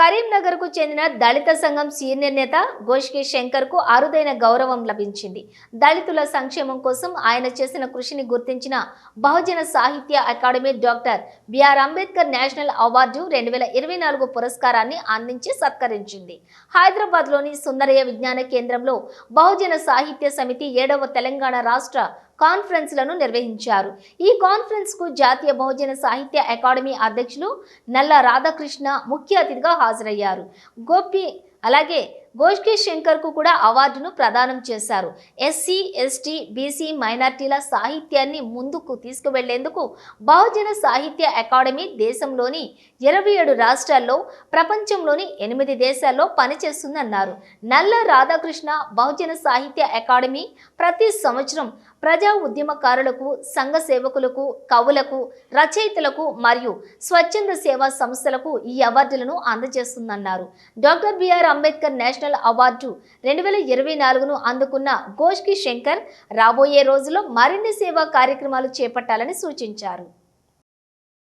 కరీంనగర్కు చెందిన దళిత సంఘం సీనియర్ నేత గోష్కి శంకర్కు అరుదైన గౌరవం లభించింది. దళితుల సంక్షేమం కోసం ఆయన చేసిన కృషిని గుర్తించిన Bahujan Sahitya academy doctor B R Ambedkar national award రెండు వేల ఇరవై నాలుగు పురస్కారాన్ని అందించి సత్కరించింది. హైదరాబాద్లోని సుందరయ్య విజ్ఞాన కేంద్రంలో బహుజన సాహిత్య సమితి ఏడవ తెలంగాణ రాష్ట్ర కాన్ఫరెన్స్లను నిర్వహించారు. ఈ కాన్ఫరెన్స్కు జాతీయ బహుజన సాహిత్య అకాడమీ అధ్యక్షులు నల్ల రాధాకృష్ణ ముఖ్య అతిథిగా హాజరయ్యారు. గోపి అలాగే గోష్కి శంకర్కు కూడా అవార్డును ప్రదానం చేశారు. ఎస్సీ ఎస్టీ బీసీ మైనార్టీల సాహిత్యాన్ని ముందుకు తీసుకువెళ్ళేందుకు బహుజన సాహిత్య అకాడమీ దేశంలోని ఇరవై ఏడు రాష్ట్రాల్లో ప్రపంచంలోని ఎనిమిది దేశాల్లో పనిచేస్తుందన్నారు. నల్ల రాధాకృష్ణ బహుజన సాహిత్య అకాడమీ ప్రతి సంవత్సరం ప్రజా ఉద్యమకారులకు సంఘ సేవకులకు కవులకు రచయితలకు మరియు స్వచ్ఛంద సేవా సంస్థలకు ఈ అవార్డులను అందజేస్తుందన్నారు. Doctor B R Ambedkar national award రెండు వేల ఇరవై నాలుగును అందుకున్న గోష్కి శంకర్ రాబోయే రోజుల్లో మరిన్ని సేవా కార్యక్రమాలు చేపట్టాలని సూచించారు.